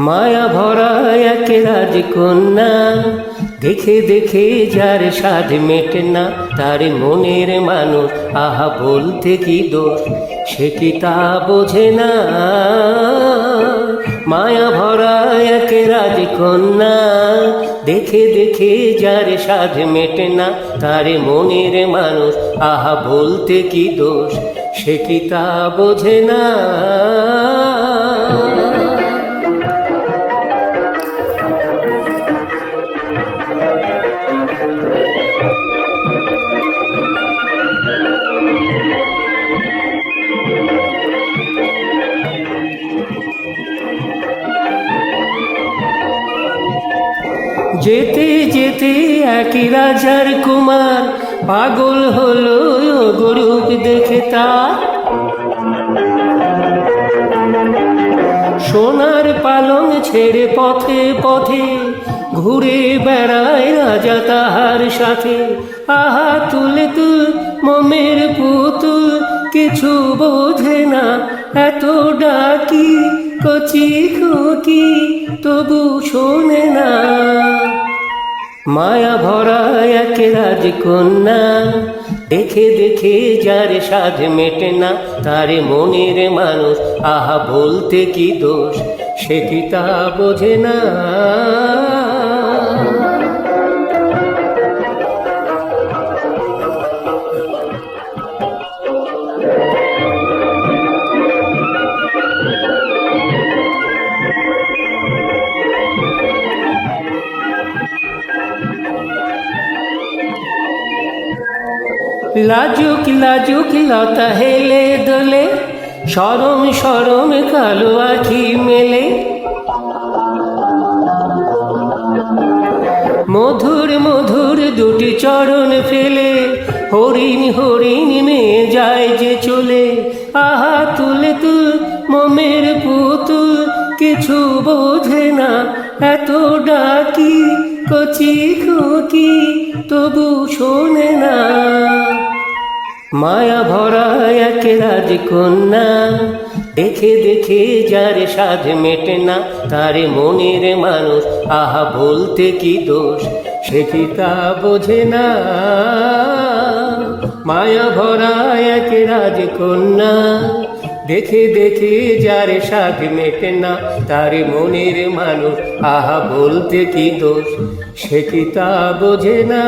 মায়া ভরা এক রাজকন্যা। দেখে দেখে যার স্বাদ মেটে না, তার মনের মানুষ, আহা বলতে কি দোষ? সে কি তা বোঝে না? মায়া ভরা এক রাজকন্যা। দেখে দেখে যার স্বাদ মেটে না, তার মনের মানুষ, আহা বলতে কি দোষ? সে কি তা বোঝে না? যেতে যেতে একই রাজার কুমার পাগল হলো গরুপ দেখে তার। সোনার পালং ছেড়ে পথে পথে ঘুরে বেড়ায় রাজা তাহার সাথে। আহা, তুলে, তুল, মমের পুতুল, কিছু বোঝে না। এত ডাকি, কচি খুকি, তবু শোনে না। মায়া ভরা এক রাজকন্যা, দেখে দেখে যার সাধ মেটে না, তার মনের মানুষ। আহা, বলতে কি দোষ, সে কি তা বোঝে না? লাজুক লাজুক লতা হেলে দোলে, সরম সরম কালো আখি মেলে। মধুর মধুর দুটি চরণ ফেলে, হরিণ হরিণ মেয়ে যায় যে চলে। আহা, তুলে তুল মমের পুতুল, কিছু বোঝে না, এত ডাকি কচি খুকি তবু শোনে না। মায়া ভরা এক রাজকন্যা, দেখে দেখে যার সাধ মেটে না, তার মনের মানুষ, আহা, বলতে কি দোষ, সে কি তা বোঝে না। মায়া ভরা এক রাজকন্যা দেখে দেখে যার সাধ মেটে না, তার মনের মানুষ, আহা বলতে কি দোষ? সে কি তা বোঝে না?